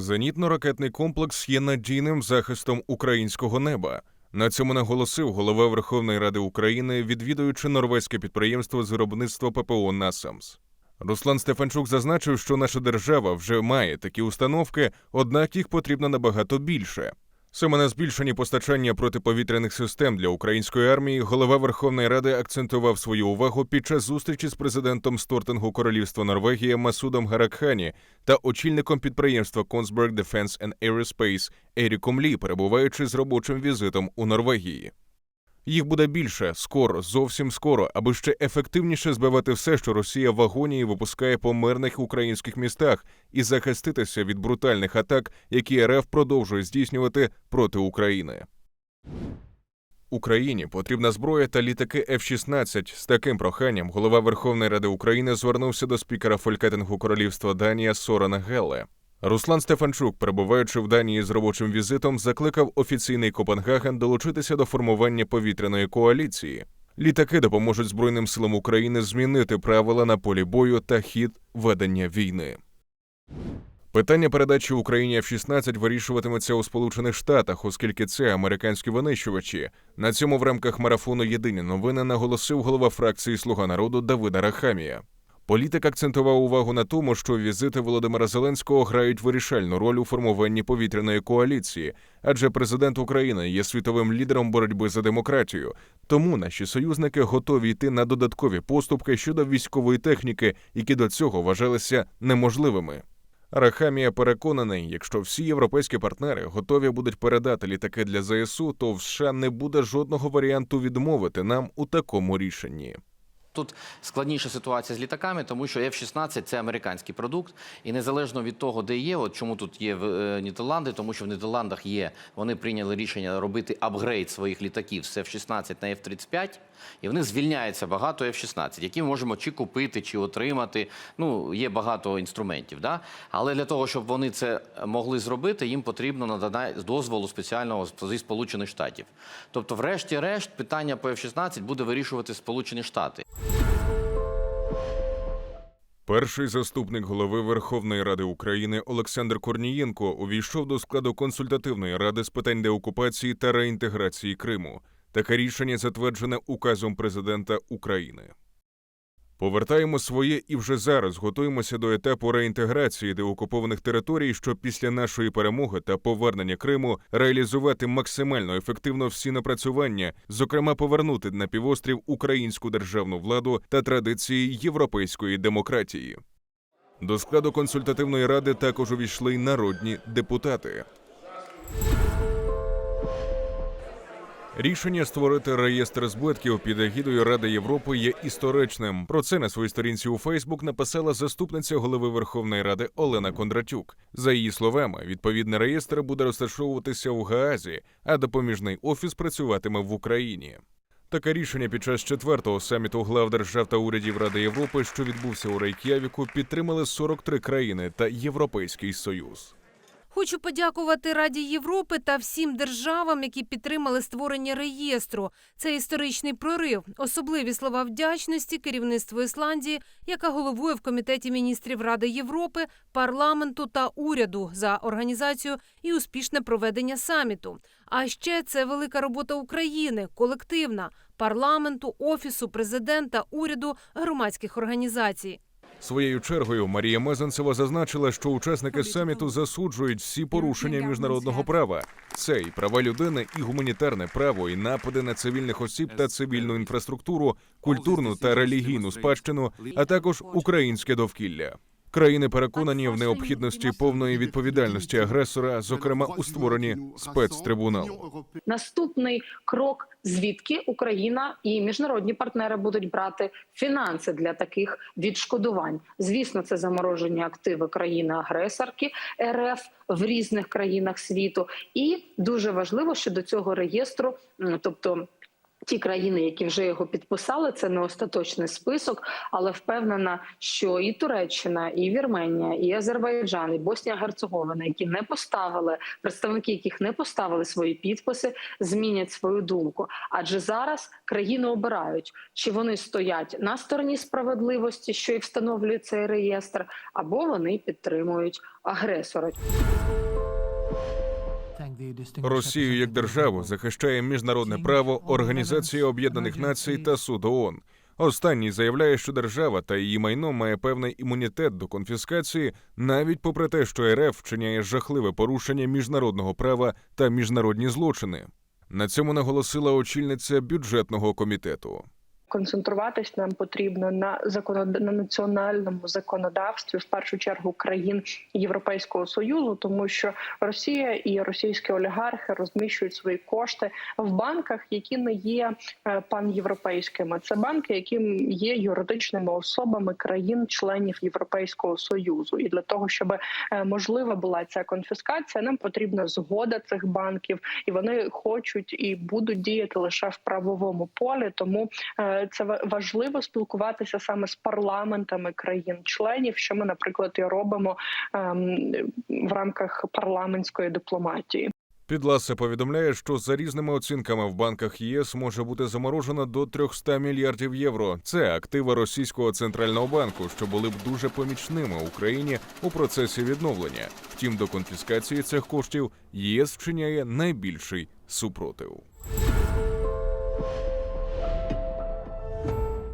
Зенітно-ракетний комплекс є надійним захистом українського неба. На цьому наголосив голова Верховної Ради України, відвідуючи норвезьке підприємство з виробництва ППО «Насамс». Руслан Стефанчук зазначив, що наша держава вже має такі установки, однак їх потрібно набагато більше. Саме на збільшенні постачання протиповітряних систем для української армії голова Верховної Ради акцентував свою увагу під час зустрічі з президентом Стортингу Королівства Норвегія Масудом Гаракхані та очільником підприємства Kongsberg Defense and Aerospace Еріком Лі, перебуваючи з робочим візитом у Норвегії. Їх буде більше скоро, зовсім скоро, аби ще ефективніше збивати все, що Росія в агонії випускає по мирних українських містах, і захиститися від брутальних атак, які РФ продовжує здійснювати проти України. Україні потрібна зброя та літаки F-16. З таким проханням голова Верховної Ради України звернувся до спікера Фолькетингу Королівства Данія Сорана Гелле. Руслан Стефанчук, перебуваючи в Данії з робочим візитом, закликав офіційний Копенгаген долучитися до формування повітряної коаліції. Літаки допоможуть Збройним силам України змінити правила на полі бою та хід ведення війни. Питання передачі Україні F-16 вирішуватиметься у Сполучених Штатах, оскільки це американські винищувачі. На цьому в рамках марафону Єдині новини наголосив голова фракції Слуга народу Давида Рахамія. Політик акцентував увагу на тому, що візити Володимира Зеленського грають вирішальну роль у формуванні повітряної коаліції, адже президент України є світовим лідером боротьби за демократію. Тому наші союзники готові йти на додаткові поступки щодо військової техніки, які до цього вважалися неможливими. Рахамія переконаний, якщо всі європейські партнери готові будуть передати літаки для ЗСУ, то в США не буде жодного варіанту відмовити нам у такому рішенні. Тут складніша ситуація з літаками, тому що F-16 – це американський продукт, і незалежно від того, де є, от чому тут є е, Нідерланди, тому що в Нідерландах є, вони прийняли рішення робити апгрейд своїх літаків з F-16 на F-35, і в них звільняється багато F-16, які ми можемо чи купити, чи отримати. Ну, є багато інструментів. Да? Але для того, щоб вони це могли зробити, їм потрібно надання дозволу спеціального зі Сполучених Штатів. Тобто, врешті-решт, питання по F-16 буде вирішувати Сполучені Штати. Перший заступник голови Верховної Ради України Олександр Корнієнко увійшов до складу консультативної ради з питань деокупації та реінтеграції Криму. Таке рішення затверджене указом президента України. Повертаємо своє і вже зараз готуємося до етапу реінтеграції деокупованих територій, щоб після нашої перемоги та повернення Криму реалізувати максимально ефективно всі напрацювання, зокрема повернути на півострів українську державну владу та традиції європейської демократії. До складу консультативної ради також увійшли й народні депутати. Рішення створити реєстр збитків під егідою Ради Європи є історичним. Про це на своїй сторінці у Фейсбук написала заступниця голови Верховної Ради Олена Кондратюк. За її словами, відповідний реєстр буде розташовуватися у Гаазі, а допоміжний офіс працюватиме в Україні. Таке рішення під час четвертого саміту глав держав та урядів Ради Європи, що відбувся у Рейк'явіку, підтримали 43 країни та Європейський Союз. Хочу подякувати Раді Європи та всім державам, які підтримали створення реєстру. Це історичний прорив. Особливі слова вдячності керівництву Ісландії, яка головує в комітеті міністрів Ради Європи, парламенту та уряду за організацію і успішне проведення саміту. А ще це велика робота України, колективна парламенту, офісу президента, уряду, громадських організацій. Своєю чергою Марія Мезенцева зазначила, що учасники саміту засуджують всі порушення міжнародного права. Це і права людини, і гуманітарне право, і напади на цивільних осіб та цивільну інфраструктуру, культурну та релігійну спадщину, а також українське довкілля. Країни переконані в необхідності повної відповідальності агресора, зокрема у створенні спецтрибуналу. Наступний крок, звідки Україна і міжнародні партнери будуть брати фінанси для таких відшкодувань. Звісно, це заморожені активи країни-агресорки РФ в різних країнах світу, і дуже важливо, що до цього реєстру, тобто. Ті країни, які вже його підписали, це не остаточний список, але впевнена, що і Туреччина, і Вірменія, і Азербайджан, і Боснія Герцеговина, які не поставили представники, яких не поставили свої підписи, змінять свою думку. Адже зараз країни обирають, чи вони стоять на стороні справедливості, що і встановлює цей реєстр, або вони підтримують агресора. Росію як державу захищає міжнародне право Організація Об'єднаних Націй та Суд ООН. Останній заявляє, що держава та її майно має певний імунітет до конфіскації, навіть попри те, що РФ вчиняє жахливе порушення міжнародного права та міжнародні злочини. На цьому наголосила очільниця бюджетного комітету. Концентруватись нам потрібно на законод... на національному законодавстві, в першу чергу країн Європейського союзу, тому що Росія і російські олігархи розміщують свої кошти в банках, які не є е, панєвропейськими. Це банки, які є юридичними особами країн-членів Європейського союзу. І для того, щоб е, можлива була ця конфіскація, нам потрібна згода цих банків, і вони хочуть і будуть діяти лише в правовому полі. Тому е, це важливо спілкуватися саме з парламентами країн-членів, що ми, наприклад, і робимо ем, в рамках парламентської дипломатії. Підласа повідомляє, що за різними оцінками в банках ЄС може бути заморожено до 300 мільярдів євро. Це активи російського центрального банку, що були б дуже помічними Україні у процесі відновлення. Втім, до конфіскації цих коштів ЄС вчиняє найбільший супротив.